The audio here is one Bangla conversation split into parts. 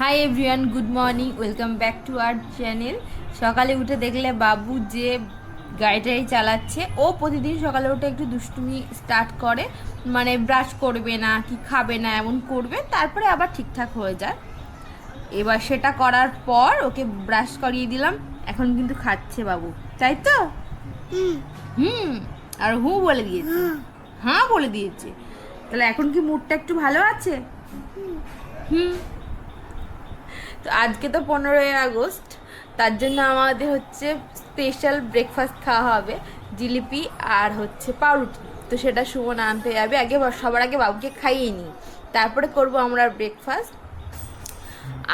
Hi everyone good morning welcome back to our channel সকালে উঠে দেখলে বাবু যে গাড়িটাই চালাচ্ছে ও প্রতিদিন সকালে উঠে একটু দুষ্টুমি স্টার্ট করে মানে ব্রাশ করবে না কি খাবে না এমন করবে তারপরে আবার ঠিকঠাক হয়ে যায়। এবার সেটা করার পর ওকে ব্রাশ করিয়ে দিলাম এখন কিন্তু খাচ্ছে বাবু। তাই তো? হুম। আর হু বলে দিয়েছে। হ্যাঁ বলে দিয়েছে। তাহলে এখন কি মুডটা একটু ভালো আছে? হুম। তো আজকে তো পনেরোই আগস্ট, তার জন্য আমাদের হচ্ছে স্পেশাল ব্রেকফাস্ট খাওয়া হবে, জিলিপি আর হচ্ছে পাউরুটি। তো সেটা সুমন আনতে যাবে। আগে সবার আগে বাবুকে খাইয়ে নিই। তারপরে করব আমরা ব্রেকফাস্ট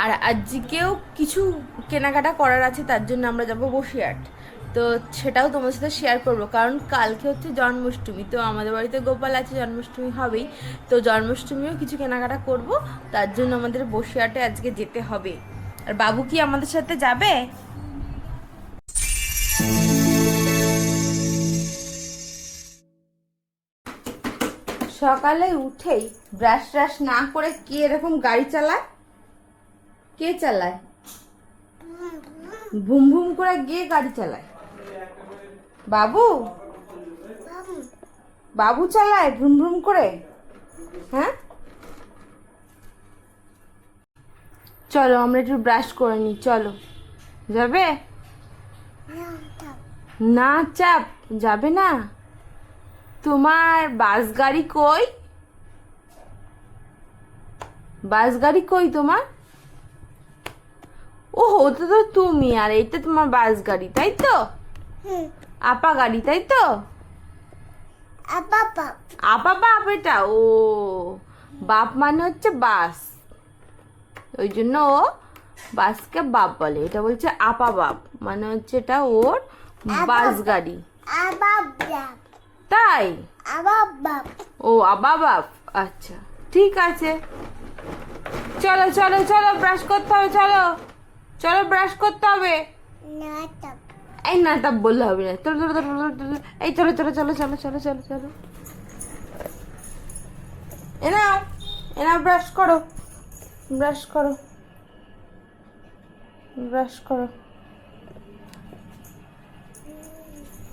আর আজকেও কিছু কেনাকাটা করার আছে, তার জন্য আমরা যাব বসিরহাট। তো সেটাও তোমার সাথে শেয়ার করব। কারণ কালকে হচ্ছে জন্মাষ্টমী, তো আমাদের বাড়িতে গোপাল আছে, জন্মাষ্টমী হবেই। তো জন্মাষ্টমীও কিছু কেনাকাটা করব, তার জন্য আমাদের বসিরহাটে আজকে যেতে হবে। আর বাবু কি আমাদের সাথে যাবে? সকালে উঠেই ব্রাশ ট্রাশ না করে কে এরকম গাড়ি চালায়? কে চালায়? ভুম ভুম করে গিয়ে গাড়ি চালায়? বাবু? বাবু। চালায় ভ্রুম ভ্রুম করে? হ্যাঁ? চলো আমরা একটু ব্রাশ করে নিই চলো। যাবে? না চাপ। যাবে না? তোমার বাস গাড়ি কই? বাস গাড়ি কই তোমার? ও ওটা তো তুমি আর এইটা তোমার বাস গাড়ি তাই তো? আপা গাড়ি তাই তো? আপা বাপ এটা ও। বাপ মানে হচ্ছে বাস। ওই জন্য ও বাসকে বাপ বলে। এটা বলছে আপা বাপ। মানে হচ্ছে এটা ওর বাস গাড়ি। তাই? ও আবা বাপ। আচ্ছা ঠিক আছে। চলো চলো চলো ব্রাশ করতে হবে চলো। চলো ব্রাশ করতে হবে। এই না তা বললে হবে না। চলো চলো চলো এই চলো চলো চলো চলো চলো চলো চলো। এ নাও ব্রাশ করো। ব্রাশ করো। ব্রাশ করো।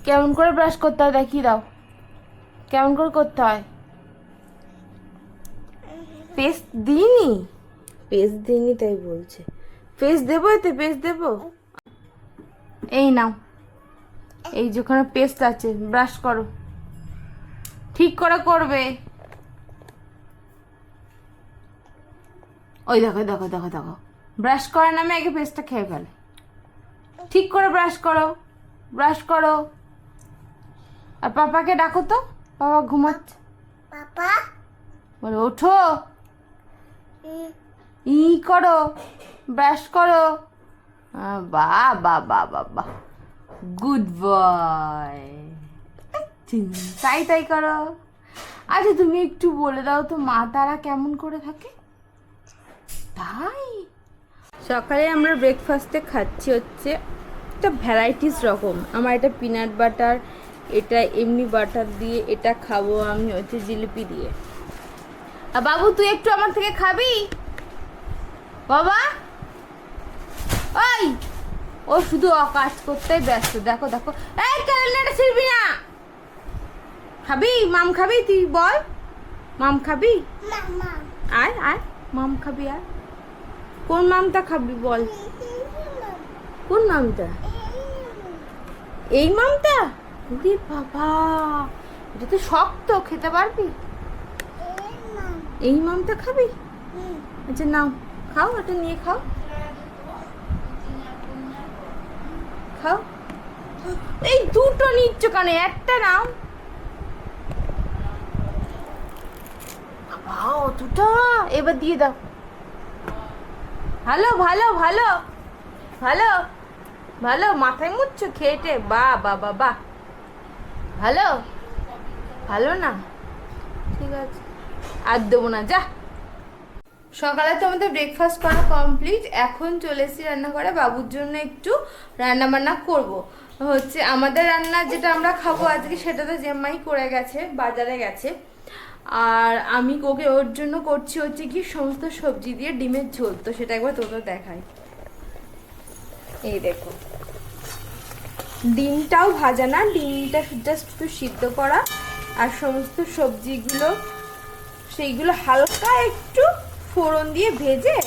কেমন করে ব্রাশ করতে হয় দেখিয়ে দাও। কেমন করে করতে হয়? পেস্ট দিইনি? পেস্ট দিইনি তাই বলছে। পেস্ট দেবো এতে? পেস্ট দেবো? এই নাও। এই যেখানে পেস্ট আছে ব্রাশ করো। ঠিক করে করবে। ওই দেখো দেখো দেখো দেখো। ব্রাশ করার নামে আগে পেস্টটা খেয়ে ফেলে। ঠিক করে ব্রাশ করো। ব্রাশ করো। আর পাপাকে ডাকো তো। বাবা ঘুমাচ্ছে। বলে ওঠো। ই করো। ব্রাশ করো। বাহ বাহ বাহ বাহ বাহ গুড বয় তাই তাই করো। আচ্ছা তুমি একটু বলে দাও তো মা তারা কেমন করে থাকে? তাই? সকালে আমরা ব্রেকফাস্টে খাচ্ছি হচ্ছে একটা ভ্যারাইটিস রকম। আমার এটা পিনাট বাটার এটা এমনি বাটার দিয়ে এটা খাব আমি হচ্ছে জিলিপি দিয়ে। বাবু তুই একটু আমার থেকে খাবি? বাবা? ওই ও শুধু কাজ করতেই ব্যস্ত দেখো দেখো। এই ক্যালেন্ডারটা ছিড়বি না। খাবি? মাম খাবি? তুই বল। মাম খাবি? আয় আয়। মাম খাবি আয়। কোন মামটা খাবি বল? কোন মামটা? এই মামটা? ওরে বাবা এটা তো শক্ত খেতে পারবি? এই মামটা খাবি? আচ্ছা নাও খাও এটা নিয়ে খাও। খাও এই দুটো নিচ্ছ কেন? একটা নাও। বাবা অতটা এবার দিয়ে দাও। ভালো ভালো ভালো। ভালো ভালো। মাথায় মুচ্ছ খেয়েটে বা বা বা বা। ভালো? ভালো না? ঠিক আছে। আর দেবো না। যা। সকালে তো আমাদের ব্রেকফাস্ট করা কমপ্লিট এখন চলে এসেছি রান্নাঘরে। বাবুর জন্য একটু রান্না বান্না করব। হচ্ছে আমাদের রান্না যেটা আমরা খাব আজকে সেটা তো জেম্মাই করে গেছে, বাজারে গেছে। আর আমি ওকে ওর জন্য করছি হচ্ছে কি সমস্ত সবজি দিয়ে ডিমের ঝোল। তো সেটা একবার তোদের দেখাই। এই দেখো। ডিমটাও ভাজা না, ডিমটা জাস্ট একটু সিদ্ধ করা। আর সমস্ত সবজিগুলো, সেইগুলো হালকা একটু ফোড়ন দিয়ে ভেজে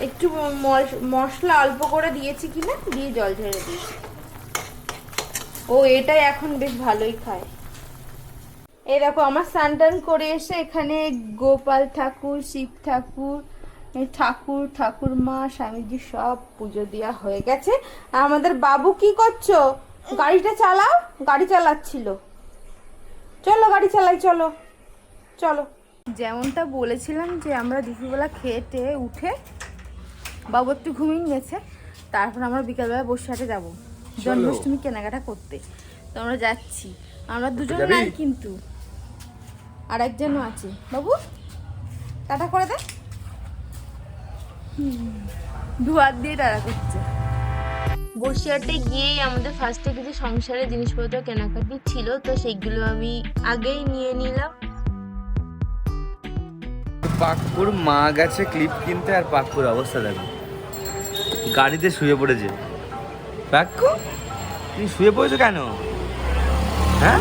একটু মশ- মশলা অল্প করে দিয়েছি কিনা, দিয়ে জল ঝেড়ে দিয়েছি। ও, এটাই এখন বেশ ভালোই খায়। এই দেখো, আমার স্নান করে এসে এখানে গোপাল ঠাকুর, শিব ঠাকুর, এই ঠাকুর, ঠাকুরমা, স্বামীজি সব পুজো দেওয়া হয়ে গেছে। আমাদের বাবু কি করছ? গাড়িটা চালাও, গাড়ি চালাচ্ছিল। চলো গাড়ি চালাই, চলো চলো। যেমনটা বলেছিলাম যে আমরা দুপুরবেলা খেটে উঠে বাবু একটু ঘুমিয়ে গেছে তারপর আমরা বিকালবেলা বসে হাটে যাব। জন্মাষ্টমী কেনাকাটা করতে। তো আমরা যাচ্ছি। আমরা দুজন? নাই কিন্তু। আর একজনও আছে। বাবু টাটা করে দে। হুম, দু হাত দিয়ে টাটা করছে। বসিরহাটে গিয়েই আমাদের ফার্স্টে কিছু সংসারের জিনিসপত্র কেনাকাটি ছিল তো সেইগুলো আমি আগেই নিয়ে নিলাম। পাকপুর মা গেছে ক্লিপ কিনতে আর পাকপুর অবস্থা দেখো। গাড়িতে শুয়ে পড়েছে। পাক্কু তুমি শুয়ে পড়েছো কেন? হ্যাঁ?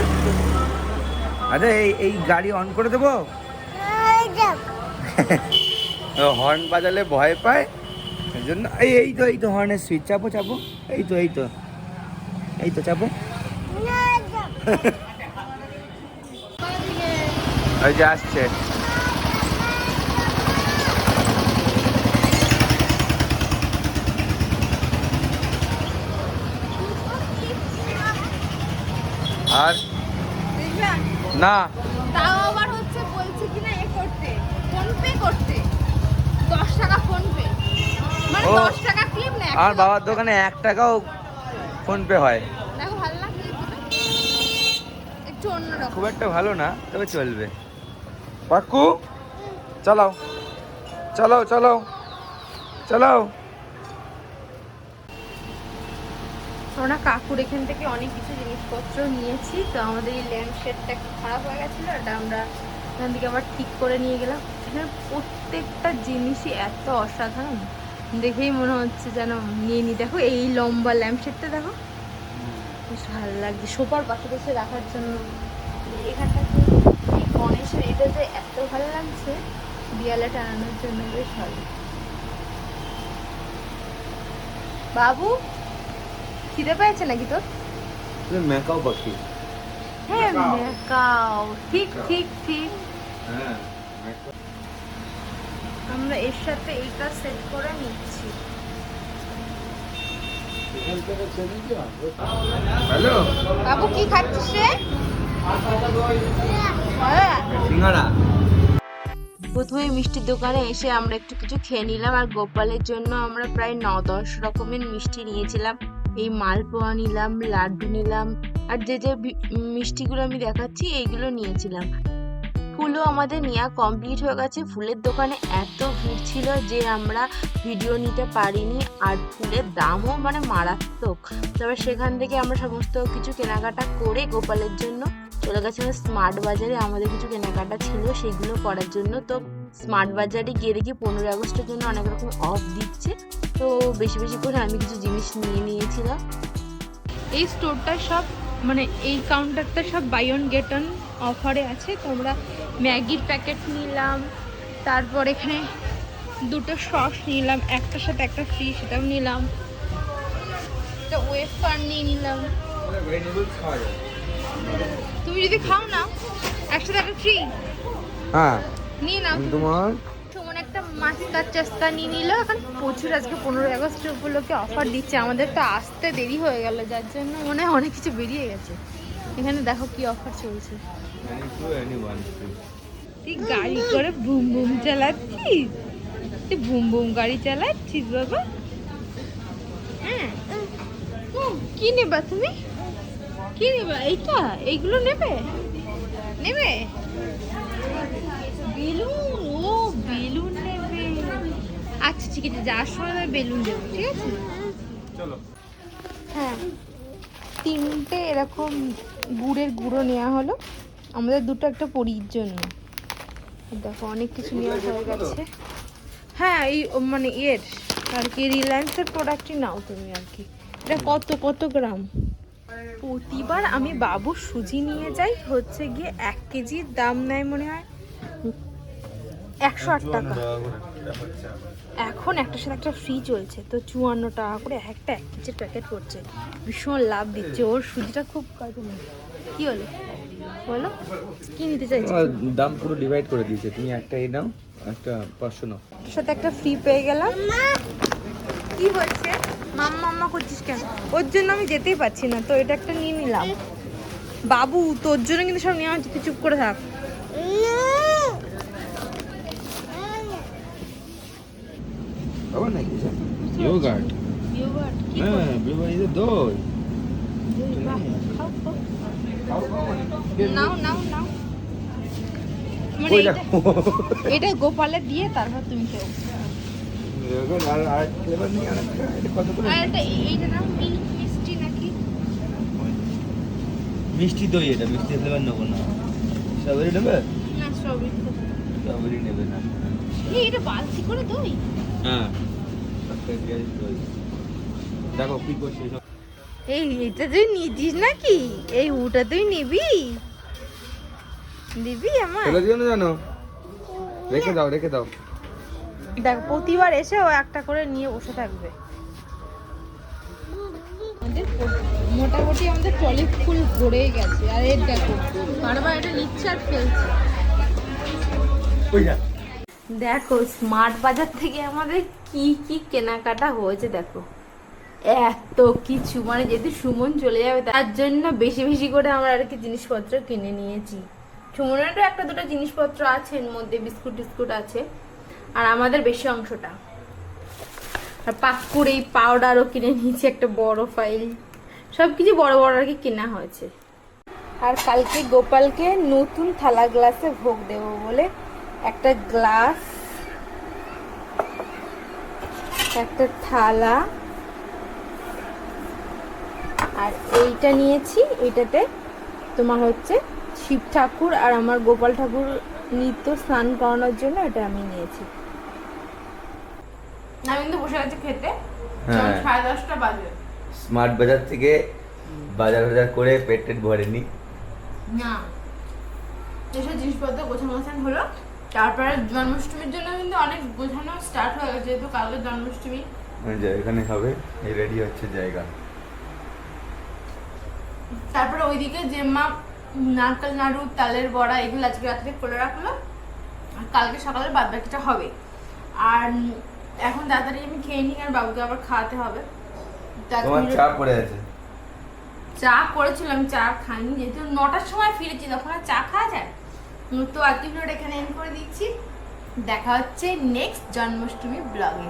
আরে এই এই গাড়ি অন করে দেবো? হর্ন বাজালে ভয় পায়? এই জন্য এই এই তো এই তো হর্নের সুইচ চাপো চাপো। এই তো এই তো। এই তো চাপো। ওই যে আসছে আর না। তাও আবার হচ্ছে বলছে কিনা এ করতে ফোন পে করতে। দশ টাকা ফোন পে মানে ও, দশ টাকা ক্লিপ না আমার বাবার দোকানে এক টাকাও ফোন পে হয়। দেখো ভালো না ক্লিপগুলো একটু অন্যরকম। খুব একটা ভালো না তবে চলবে। পাক্কু চালাও। চালাও চালাও। চালাও। আমরা কাকুর এখান থেকে অনেক কিছু জিনিসপত্র নিয়েছি। তো আমাদের এই ল্যাম্প শেডটা একটু খারাপ হয়ে গেছিল, এটা আমরা এখান থেকে আবার ঠিক করে নিয়ে গেলাম। এখানে প্রত্যেকটা জিনিসই এত অসাধারণ, দেখেই মনে হচ্ছে যেন নিয়ে নি। দেখো এই লম্বা ল্যাম্প শেডটা দেখো। বেশ ভালো লাগছে। সোফার পাশে পাশে রাখার জন্য। এখানটা এই গণেশের এটা যে এত ভালো লাগছে, দেয়ালে টানানোর জন্য বেশ ভালো। বাবু? খিদে পেয়েছে নাকি তোর? মেকাও পাখি। হ্যাঁ মেকাও ঠিক ঠিক ঠিক। হ্যাঁ আমরা এর সাথে এইটা সেট করে নিচ্ছি। হ্যালো? বাবু কি খাচ্ছিস রে? হ্যাঁ। সিঙ্গারা। প্রথমে মিষ্টির দোকানে এসে আমরা একটু কিছু খেয়ে নিলাম আর গোপালের জন্য আমরা প্রায় ন দশ রকমের মিষ্টি নিয়েছিলাম। এই মালপোয়া নিলাম, লাড্ডু নিলাম, আর যে যে মিষ্টিগুলো আমি দেখাচ্ছি, এইগুলো নিয়েছিলাম। ফুলও আমাদের নেওয়া কমপ্লিট হয়ে গেছে। ফুলের দোকানে এত ভিড় ছিল যে আমরা ভিডিও নিতে পারিনি, আর ফুলের দামও মানে মারাত্মক। তবে সেখান থেকে আমরা সমস্ত কিছু কেনাকাটা করে গোপালের জন্য চলে গেছিলাম স্মার্ট বাজারে আমাদের কিছু কেনাকাটা ছিল, সেগুলো করার জন্য। তো স্মার্ট বাজারে গিয়ে দেখি পনেরোই আগস্টের জন্য অনেক রকম অফ দিচ্ছে। তো বেশি বেশি করে আমি কিছু জিনিস নিয়ে নিয়েছিলাম। এই স্টোরটা সব মানে এই কাউন্টারটা সব বাই অন গেট অন অফারে আছে। তোমরা ম্যাগির প্যাকেট নিলাম তারপর এখানে দুটো সস নিলাম একটার সাথে একটা ফ্রি সেটাও নিলাম। একটা ওয়েফার নিয়ে নিলাম। তুমি যদি খাও না একসাথে একটা ফ্রি হ্যাঁ। নিয়ে নাও তোমার সুমন একটা মাস্কার চাস্কা নিয়ে নিল। এখন প্রচুর আজকে পনেরোই আগস্টের উপলক্ষে অফার দিচ্ছে। আমাদের তো আসতে দেরি হয়ে গেল যার জন্য মনে হয় অনেক কিছু বেরিয়ে গেছে। এখানে দেখো কি অফার চলছে। তুই গাড়ি করে বুম বুম চালাচ্ছিস? তুই বুম বুম গাড়ি চালাচ্ছিস বাবা? হ্যাঁ। কি নেবা তুমি? কি নেবা? এইটা? এইগুলো নেবে? নেবে বেলুন ও বেলুন নেবে আচ্ছা ঠিক আছে যাওয়ার সময় আমি বেলুন দেবো ঠিক আছে? চলো। হ্যাঁ তিনটে এরকম গুড়ের গুঁড়ো নেওয়া হলো। আমাদের দুটো একটা পরির জন্য। দেখো অনেক কিছু নেওয়া হয়ে গেছে। হ্যাঁ এই মানে এর আর কি রিলায়েন্সের প্রোডাক্টই নাও তুমি আর কি। এটা কত কত গ্রাম? প্রতিবার আমি বাবু সুজি নিয়ে যাই হচ্ছে গিয়ে এক কেজির দাম নেয় মনে হয়। একশো আট টাকা। এখন একটার সাথে একটা ফ্রি চলছে। তো চুয়ান্ন টাকা করে একটা এক কেজির প্যাকেট করছে। ভীষণ লাভ দিচ্ছে। ওর সুজিটা খুব কি হলো? বলো। কি নিতে চাইছো? দাম পুরো ডিভাইড করে দিয়েছে। তুমি একটা এই নাও একটা পাঁচশো নাও। সাথে একটা ফ্রি পেয়ে গেলাম। কি হচ্ছে? মাম্মা মাম্মা করছিস কেন? ওর জন্য আমি যেতেই পারছি না। তো এটা একটা নিয়ে নিলাম। বাবু তোর জন্য কিন্তু সব নেওয়া হচ্ছে তুই চুপ করে থাক। আবার নাকি? ইয়োগার্ট হ্যাঁ দই। নাও নাও নাও। মানে এটা গোপালে দিয়ে তারপর তুমি খেও এটা এটা মিষ্টি নাকি? মিষ্টি দই এটা মিষ্টি ফ্লেভার নেব না। স্ট্রবেরি নেবে? না স্ট্রবেরি স্ট্রবেরি নেবে না। এটা বালতি করে দই? হ্যাঁ। দেখো কি করছে সব এই এটা তুই নিতিস নাকি? এই উটা তুই নিবি? দিবি আমার? ফেলে দিও না জানো? রেখে দাও রেখে দাও। দেখ প্রতিবার এসে ও একটা করে নিয়ে বসে থাকবে। আমাদের মোটামুটি আমাদের ট্রলি ফুল ভরেই গেছে আর এর দেখো বারবার এটা নিচ্ছে আর ফেলছে। ওই না দেখো স্মার্ট বাজার থেকে আমাদের কি কি কেনাকাটা হয়েছে দেখো। এত কিছু মানে যেহেতু সুমন চলে যাবে, তার জন্য বেশি বেশি করে আমরা আর কি জিনিসপত্র কিনে নিয়েছি। সুমনেরও একটা দুটো জিনিসপত্র আছে, এর মধ্যে বিস্কুট টিস্কুট আছে, আর আমাদের বেশি অংশটা। আর পাকুর এই পাউডারও কিনে নিয়েছি, একটা বড় ফাইল সব কিছু বড় বড় আর কি কেনা হয়েছে। আর কালকে গোপালকে নতুন থালা গ্লাসে ভোগ দেবো বলে একটা গ্লাস একটা থালা আর এইটা নিয়েছি এইটাতে তোমার হচ্ছে শিব ঠাকুর আর আমার গোপাল ঠাকুর নিত্য স্নান করানোর জন্য এটা আমি নিয়েছি। আমি কিন্তু বসে আছি খেতে। হ্যাঁ। সাড়ে দশটা বাজে। স্মার্ট বাজার থেকে বাজার বাজার করে পেট টেট ভরেনি। না। এসব জিনিসপত্র গোছানো গোছানো হলো। তারপরে জন্মাষ্টমীর জন্য কিন্তু অনেক বোঝানো স্টার্ট হয়ে গেছে যেহেতু কালকে জন্মাষ্টমী। যে এখানে হবে এই রেডি হচ্ছে জায়গা। তারপরে ওইদিকে যে মা নারকেল নাড়ু তালের বড়া এগুলো আজকে রাত্রে করে রাখল। আর কালকে সকালে বাদ বাকিটা হবে। আর এখন তাড়াতাড়ি আমি খেয়ে নিই আর বাবুকে আবার খাওয়াতে হবে। তোমার চা পড়ে আছে? চা করেছিলাম চা খাইনি যেহেতু নটার সময় ফিরেছি তখন আর চা খাওয়া যায়? তো আজকে ভিডিওটা এখানে এন্ড করে দিচ্ছি। দেখা হচ্ছে নেক্সট জন্মাষ্টমী ব্লগে